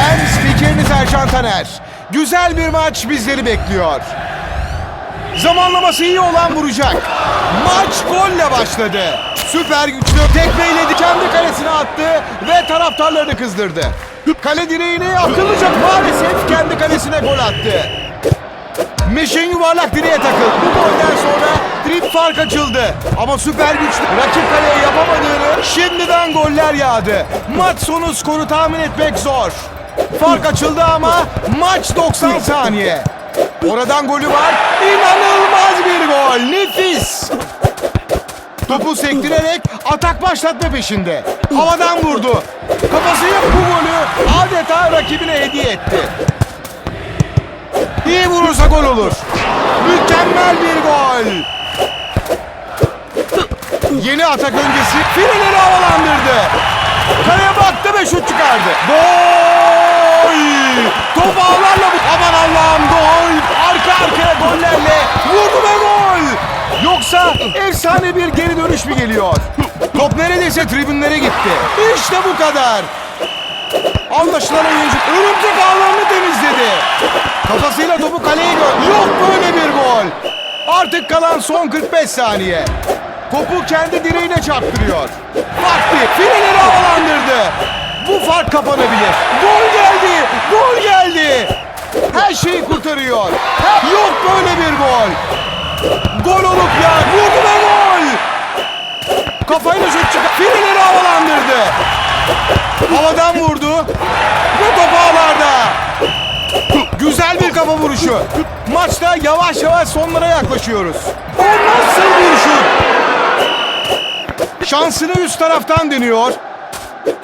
muhabiriniz Ercan Taner. Güzel bir maç bizleri bekliyor. Zamanlaması iyi olan vuracak. Maç golle başladı. Süper güçlü tekmeyle kendi kalesine attı ve taraftarlarını kızdırdı. Kale direğini akıllıca maalesef kendi kalesine gol attı. Meşin yuvarlak direğe takıldı. Bu golden sonra drip fark açıldı. Ama süper güçlü rakip kaleye yapamadığını şimdiden goller yağdı. Maç sonu skoru tahmin etmek zor. Fark açıldı ama maç 90 saniye. Oradan golü var. İnanılmaz bir gol. Nefis. Topu sektirerek atak başlatma peşinde. Havadan vurdu. Kafasıyla bu golü adeta rakibine hediye etti. İyi vurursa gol olur. Mükemmel bir gol. Yeni atak öncesi fileleri havalandırdı. Kaleye baktı ve şut çıkardı. Gol! Top ağlarla bu. Aman Allah'ım gol! Arka arkaya gollerle vurdu ve gol! Yoksa efsane bir geri dönüş mü geliyor? Top neredeyse tribünlere gitti. İşte bu kadar. Anlaşılan oyuncu örümcek ağlarını temizledi. Kafasıyla topu kaleye gö... Yok böyle bir gol. Artık kalan son 45 saniye. Topu kendi direğine çarptırıyor. Vakti fileleri havalandırdı. Bu fark kapanabilir. Gol. Gol. Her şeyi kurtarıyor. Yok böyle bir gol. Gol olup ya. Vurdu ve gol. Kafayla şut çıkar. Fileleri havalandırdı. Havadan vurdu. Ve top ağlarda. Güzel bir kafa vuruşu. Maçta yavaş yavaş sonlara yaklaşıyoruz. O nasıl bir şut? Şansını üst taraftan deniyor.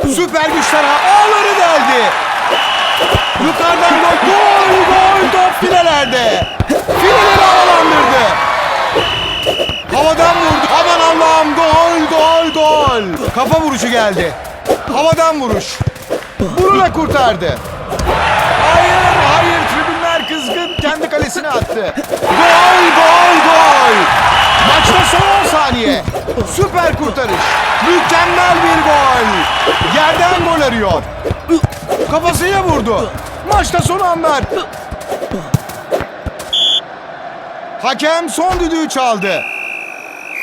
Süper güçler ağları deldi. Yukarıdan gol, gol, gol, top filelerde. Fileleri havalandırdı. Havadan vurdu. Aman Allah'ım gol, gol, gol. Kafa vuruşu geldi. Havadan vuruş. Bunu da kurtardı. Hayır, hayır. Tribünler kızgın. Kendi kalesine attı. Gol, gol, gol. Maçta son 10 saniye. Süper kurtarış. Mükemmel bir gol. Yerden gol arıyor. Kafasıyla vurdu. Maçta son anlar. Hakem son düdüğü çaldı.